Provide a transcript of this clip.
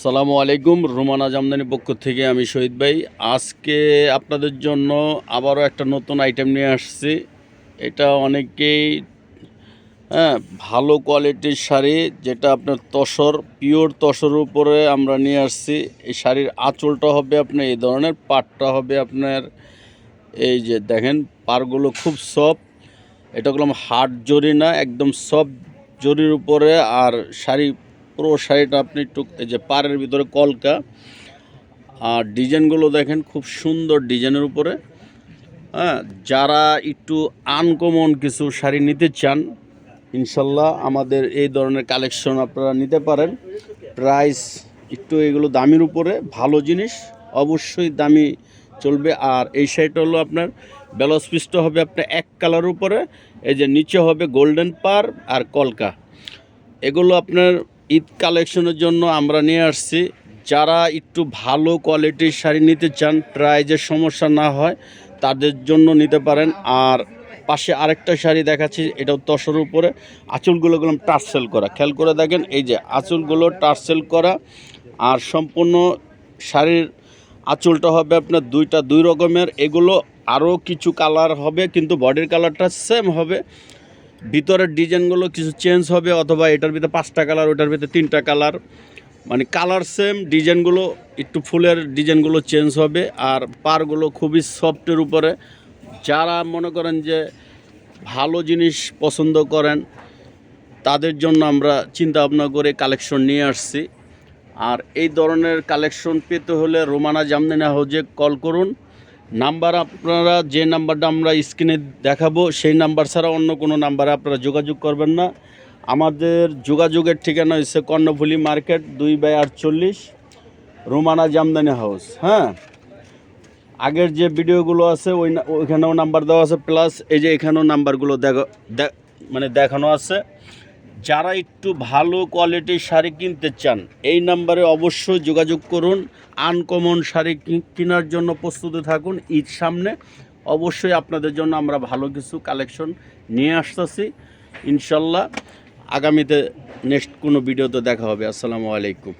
সালামু আলাইকুম, রোমানা জামদানি পক্ষ থেকে আমি শহীদ ভাই। আজকে আপনাদের জন্য আবারও একটা নতুন আইটেম নিয়ে আসছি। এটা অনেকেই হ্যাঁ ভালো কোয়ালিটির শাড়ি, যেটা আপনার তসর পিওর তসর উপরে আমরা নিয়ে আসছি। এই শাড়ির আঁচলটা হবে আপনার এই ধরনের, পাটটা হবে আপনার এই যে দেখেন পারগুলো খুব সফট এটা করলাম হার্ড জরি না, একদম সফট জরির উপরে। আর শাড়ি পুরো শাড়িটা আপনি একটু, এই যে পাড়ের ভিতরে কলকা, আর ডিজাইনগুলো দেখেন খুব সুন্দর ডিজাইনের উপরে। হ্যাঁ যারা একটু আনকমন কিছু শাড়ি নিতে চান, ইনশাল্লাহ আমাদের এই ধরনের কালেকশন আপনারা নিতে পারেন। প্রাইস একটু এগুলো দামির উপরে, ভালো জিনিস, অবশ্যই দামি চলবে। আর এই শাড়িটা হলো আপনার ব্লাউজ পিসটা হবে আপনার এক কালার উপরে, এই যে নিচে হবে গোল্ডেন পার আর কলকা। এগুলো আপনার ঈদ কালেকশনের জন্য আমরা নিয়ে আসছি। যারা একটু ভালো কোয়ালিটির শাড়ি নিতে চান প্রাইজের সমস্যা না হয়, তাদের জন্য নিতে পারেন। আর পাশে আরেকটা শাড়ি দেখাচ্ছি, এটাও তসর উপরে। আঁচলগুলো গেলাম টার্সেল করা। খেয়াল করে দেখেন, এই যে আঁচলগুলো টার্সেল করা। আর সম্পূর্ণ শাড়ির আঁচলটা হবে আপনার দুইটা দুই রকমের। এগুলো আরও কিছু কালার হবে, কিন্তু বডির কালারটা সেম হবে। ভিতরের ডিজাইনগুলো কিছু চেঞ্জ হবে, অথবা এটার ভিতরে পাঁচটা কালার ওটার ভিতরে তিনটা কালার মানে কালার সেম ডিজাইনগুলো একটু ফুলের ডিজাইনগুলো চেঞ্জ হবে, আর পারগুলো খুবই সফটের উপরে। যারা মনে করেন যে ভালো জিনিস পছন্দ করেন, তাদের জন্য আমরা চিন্তা ভাবনা করে কালেকশন নিয়ে আসছি। আর এই ধরনের কালেকশন পেতে হলে রোমানা জামদানি হাউজে কল করুন। নাম্বার আপনারা যে নাম্বারটা আমরা স্ক্রিনে দেখাবো, সেই নাম্বার ছাড়া অন্য কোনো নাম্বারে আপনারা যোগাযোগ করবেন না। আমাদের যোগাযোগের ঠিকানা হচ্ছে কর্ণফুলি মার্কেট, দুই বাই আটচল্লিশ, রোমানা জামদানি হাউস হ্যাঁ? আগের যে ভিডিওগুলো আছে, ওই ওইখানেও নাম্বার দেওয়া আছে, প্লাস এই যে এখানেও নাম্বারগুলো দেখা মানে দেখানো আছে। যারা একটু ভালো কোয়ালিটির শাড়ি কিনতে চান, এই নাম্বারে অবশ্যই যোগাযোগ করুন। আনকমন শাড়ি কেনার জন্য প্রস্তুত থাকুন ঈদ সামনে। অবশ্যই আপনাদের জন্য আমরা ভালো কিছু কালেকশন নিয়ে আসতেছি। ইনশাল্লাহ আগামীতে নেক্সট কোনো ভিডিওতে দেখা হবে। আসসালামু আলাইকুম।